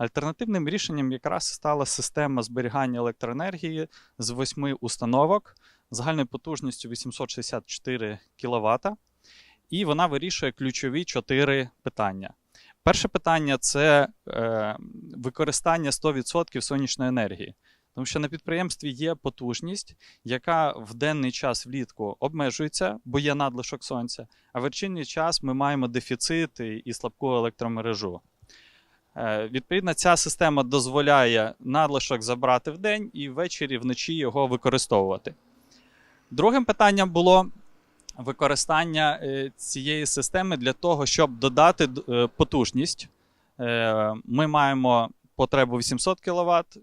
Альтернативним рішенням якраз стала система зберігання електроенергії з восьми установок загальною потужністю 864 кВт. І вона вирішує ключові чотири питання. Перше питання це е, використання 100% сонячної енергії. Тому що на підприємстві є потужність, яка в денний час влітку обмежується, бо є надлишок сонця, а в вечірній час ми маємо дефіцит і- і слабку електромережу. Е, Відповідно, ця система дозволяє надлишок забрати в день і ввечері вночі його використовувати. Другим питанням було використання е, цієї системи для того, щоб додати е, потужність. Ми маємо потребу 800 кВт,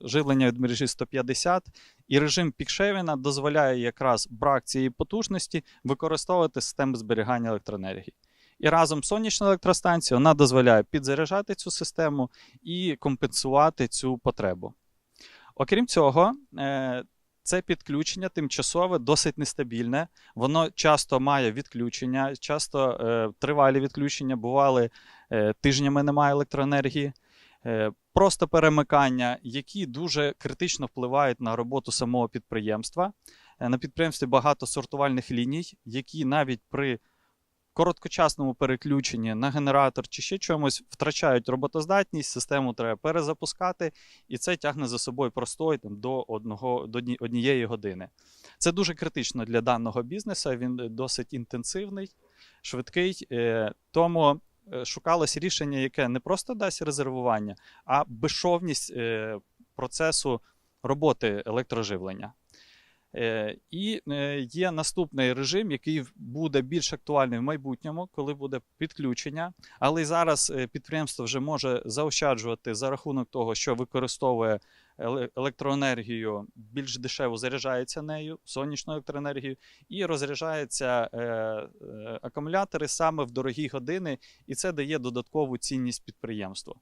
живлення від мережі 150, і режим Пікшевіна дозволяє якраз брак цієї потужності використовувати систему зберігання електроенергії. І разом з сонячною електростанцією вона дозволяє підзаряджати цю систему і компенсувати цю потребу. Окрім цього, е, це підключення тимчасове досить нестабільне. Воно часто має відключення, часто е, тривалі відключення, бували е, тижнями немає електроенергії. Просто перемикання, які дуже критично впливають на роботу самого підприємства. На підприємстві багато сортувальних ліній, які навіть при короткочасному переключенні на генератор чи ще чомусь втрачають роботоздатність, систему треба перезапускати, і це тягне за собою простой там, до, одного, до однієї години. Це дуже критично для даного бізнесу. Він досить інтенсивний, швидкий. е, Тому е, шукалось рішення, яке не просто дасть резервування, а безшовність е, процесу роботи електроживлення. Е, І е, є наступний режим, який буде більш актуальний в майбутньому, коли буде підключення. Але й зараз е, підприємство вже може заощаджувати за рахунок того, що використовує електроенергію, більш дешево заряджається нею, сонячною електроенергією, і розряджаються акумулятори саме в дорогі години, і це дає додаткову цінність підприємству.